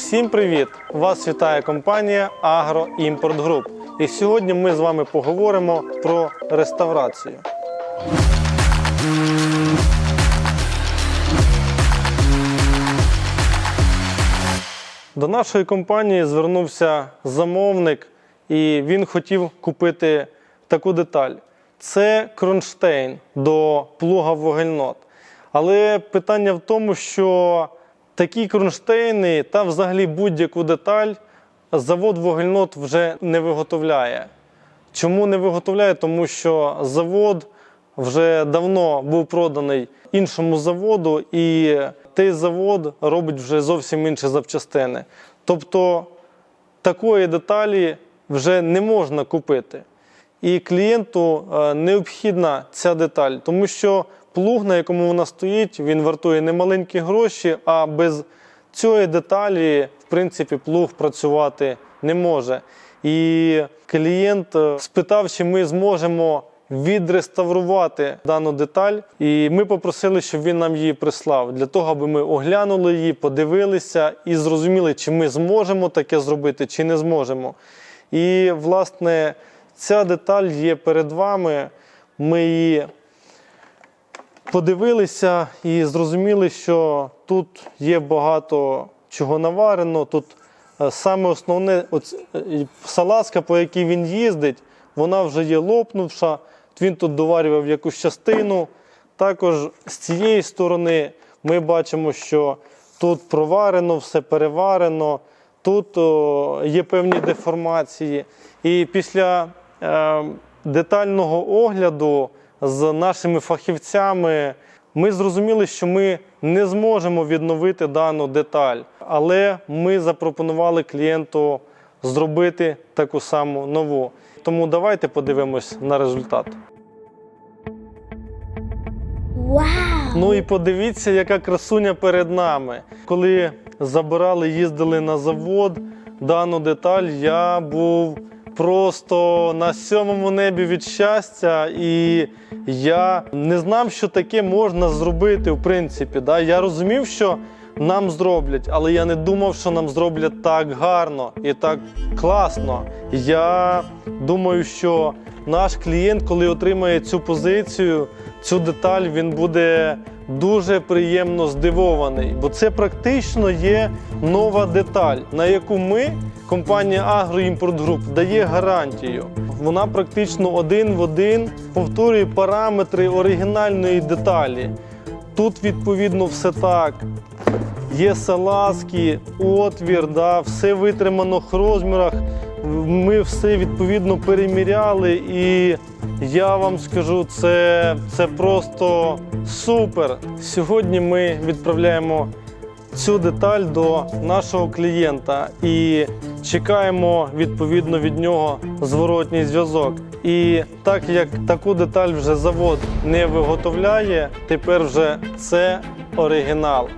Всім привіт! Вас вітає компанія Агро Імпорт Груп. І сьогодні ми з вами поговоримо про реставрацію. До нашої компанії звернувся замовник, і він хотів купити таку деталь. Це кронштейн до плуга вугільнот. Але питання в тому, що такі кронштейни та взагалі будь-яку деталь завод вугільнот вже не виготовляє. Чому не виготовляє? Тому що завод вже давно був проданий іншому заводу, і той завод робить вже зовсім інші запчастини. Тобто такої деталі вже не можна купити. І клієнту е, необхідна ця деталь, тому що плуг, на якому вона стоїть, він вартує немаленькі гроші, а без цієї деталі, в принципі, плуг працювати не може. І клієнт е, спитав, чи ми зможемо відреставрувати дану деталь. І ми попросили, щоб він нам її прислав для того, аби ми оглянули її, подивилися і зрозуміли, чи ми зможемо таке зробити, чи не зможемо. І, власне, ця деталь є перед вами. Ми її подивилися і зрозуміли, що тут є багато чого наварено. Тут е, саме основне оц- е, салазка, по якій він їздить, вона вже є лопнувша. Він тут доварював якусь частину. Також з цієї сторони ми бачимо, що тут проварено, все переварено, тут о, є певні деформації. І після е, детального огляду з нашими фахівцями ми зрозуміли, що ми не зможемо відновити дану деталь, але ми запропонували клієнту зробити таку саму нову. Тому давайте подивимось на результат. Вау! Ну і подивіться, яка красуня перед нами. Коли забирали, їздили на завод дану деталь, я був просто на сьомому небі від щастя, і я не знав, що таке можна зробити, в принципі. Да? Я розумів, що нам зроблять, але я не думав, що нам зроблять так гарно і так класно. Я думаю, що наш клієнт, коли отримає цю позицію, цю деталь, він буде дуже приємно здивований, бо це практично є нова деталь, на яку ми, компанія Агроімпорт Груп, дає гарантію. Вона практично один в один повторює параметри оригінальної деталі. Тут відповідно все так. Є салазки, отвір, да, все витримано в розмірах. Ми все відповідно переміряли, і я вам скажу, це, це просто супер. Сьогодні ми відправляємо цю деталь до нашого клієнта і чекаємо відповідно від нього зворотній зв'язок. І так як таку деталь вже завод не виготовляє, тепер вже це оригінал.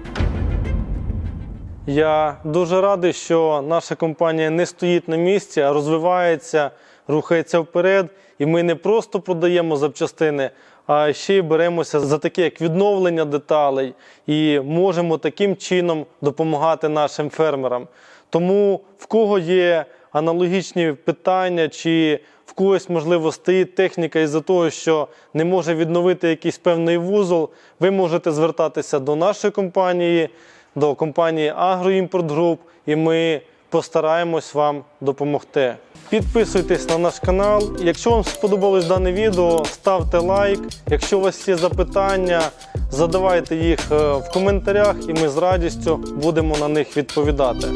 Я дуже радий, що наша компанія не стоїть на місці, а розвивається, рухається вперед. І ми не просто продаємо запчастини, а ще й беремося за таке як відновлення деталей і можемо таким чином допомагати нашим фермерам. Тому в кого є аналогічні питання, чи в когось, можливо, стоїть техніка із-за того, що не може відновити якийсь певний вузол, ви можете звертатися до нашої компанії, до компанії Агроімпорт Груп, і ми постараємось вам допомогти. Підписуйтесь на наш канал. Якщо вам сподобалось дане відео, ставте лайк. Якщо у вас є запитання, задавайте їх е, в коментарях, і ми з радістю будемо на них відповідати.